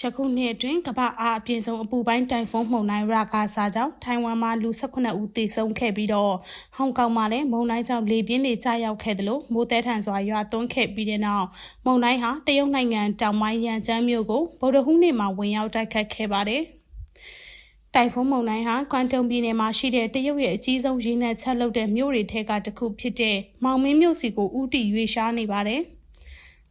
ယခုနှစ်အတွင်းကမ္ဘာအားအပြင်းဆုံးအပူပိုင်းတိုင်ဖုန်းမှုန်တိုင်းရာဂါဆာကြောင့်ထိုင်ဝမ်မှာလူ18ဦးသေဆုံးခဲ့ပြီးတော့ဟောင်ကောင်မှာလည်းမုန်တိုင်းကြောင့်လေပြင်းတွေကျရောက်ခဲ့တယ်လို့မိုးတဲထန်စွာရွာသွန်းခဲ့ပြီးတဲ့နောက်မုန်တိုင်းဟာတရုတ်နိုင်ငံတောင်ပိုင်းရန်ကျန်းမြို့ကိုဗုဒ္ဓဟူးနေ့မှာဝင်ရောက်တိုက်ခတ်ခဲ့ပါတယ်။တိုင်ဖုန်းမုန်တိုင်းဟာကွမ်တုံပြည်နယ်မှာရှိတဲ့တရုတ်ရဲ့အကြီးဆုံးရေနံချက်လုပ်တဲ့မြို့တွေထဲကတစ်ခုဖြစ်တဲ့မောင်မင်းမြို့စီကိုဥတီရွေရှားနေပါတယ်။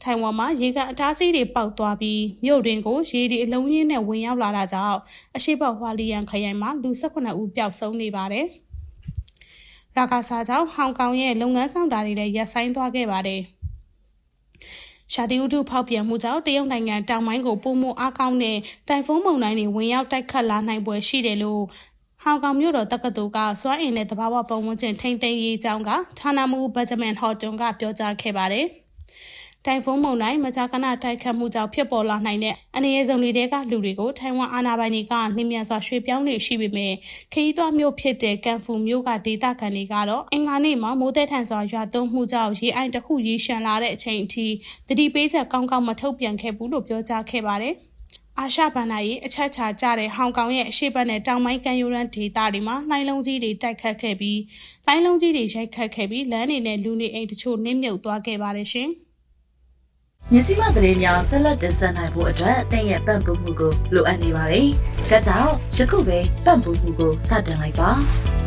ထိုင်ဝမ်မှာရေကန်အတားဆီးတွေပေါက်သွားပြီးမြို့တွင်ကိုရေဒီအလုံးရင်းနဲ့ဝင်ရောက်လာတာကြောင့်အရှိပောက်ဟွာလီယန်ခရိုင်မှာလူ18ဦးပျောက်ဆုံးနေပါတယ်။ရာဂါဆာကြောင့်ဟောင်ကောင်ရဲ့လုပ်ငန်းဆောင်တာတွေလည်းရပ်ဆိုင်းသွားခဲ့ပါတယ်။ရှာတီဥတုဖောက်ပြန်မှုကြောင့်တရုတ်နိုင်ငံတောင်ပိုင်းကိုပုံမအားကောင်းတဲ့တိုင်ဖုန်းမုန်တိုင်းတွေဝင်ရောက်တိုက်ခတ်လာနိုင်ပွဲရှိတယ်လို့ဟောင်ကောင်မြို့တော်တက္ကသိုလ်ကစွမ်းအင်နဲ့တဘာဝပုံဝန်းကျင်ထိန်းသိမ်းရေးအကြောင်းကဌာနမှူးဘတ်ဂျမန်ဟော်တွန်ကပြောကြားခဲ့ပါတယ်။ တိုင်ဖုန်းမုန်တိုင်းမကြာခဏတိုက်ခတ်မှုကြောင့်ဖြစ်ပေါ်လာနိုင်တဲ့အနေအဆုံတွေကလူတွေကိုထိုင်ဝမ်အာဏာပိုင်တွေကနှင်းမြန်စွာရွှေ့ပြောင်းနေရှိပေမဲ့ခရီးသွားမျိုးဖြစ်တဲ့ကန်ဖူမျိုးကဒေသခံတွေကတော့အင်္ဂါနေ့မှာမိုးသည်ထန်စွာရွာသွန်းမှုကြောင့်ရေအိုင်တစ်ခုရေရှမ်းလာတဲ့အချိန်အထိတတိပေးချက်ကောင်းကောင်းမထုတ်ပြန်ခဲ့ဘူးလို့ပြောကြားခဲ့ပါတယ်။အာရှဘဏ္ဍာရေးအချက်ချာကြတဲ့ဟောင်ကောင်ရဲ့အရှေ့ဘက်နဲ့တောင်ပိုင်းကန်ယူရန်ဒေသတွေမှာလှိုင်းလုံးကြီးတွေတိုက်ခတ်ခဲ့ပြီးလှိုင်းလုံးကြီးတွေရိုက်ခတ်ခဲ့ပြီးလမ်းတွေနဲ့လူနေအိမ်တချို့နစ်မြုပ်သွားခဲ့ပါတယ်ရှင်။ မြစည်းမသတင်းများဆက်လက်တင်ဆက်နိုင်ဖို့အတွက်အသင်ရဲ့ပံ့ပိုးမှုကိုလိုအပ်နေပါတယ်။ဒါကြောင့်ယခုပဲပံ့ပိုးမှုကိုစတင်လိုက်ပါ။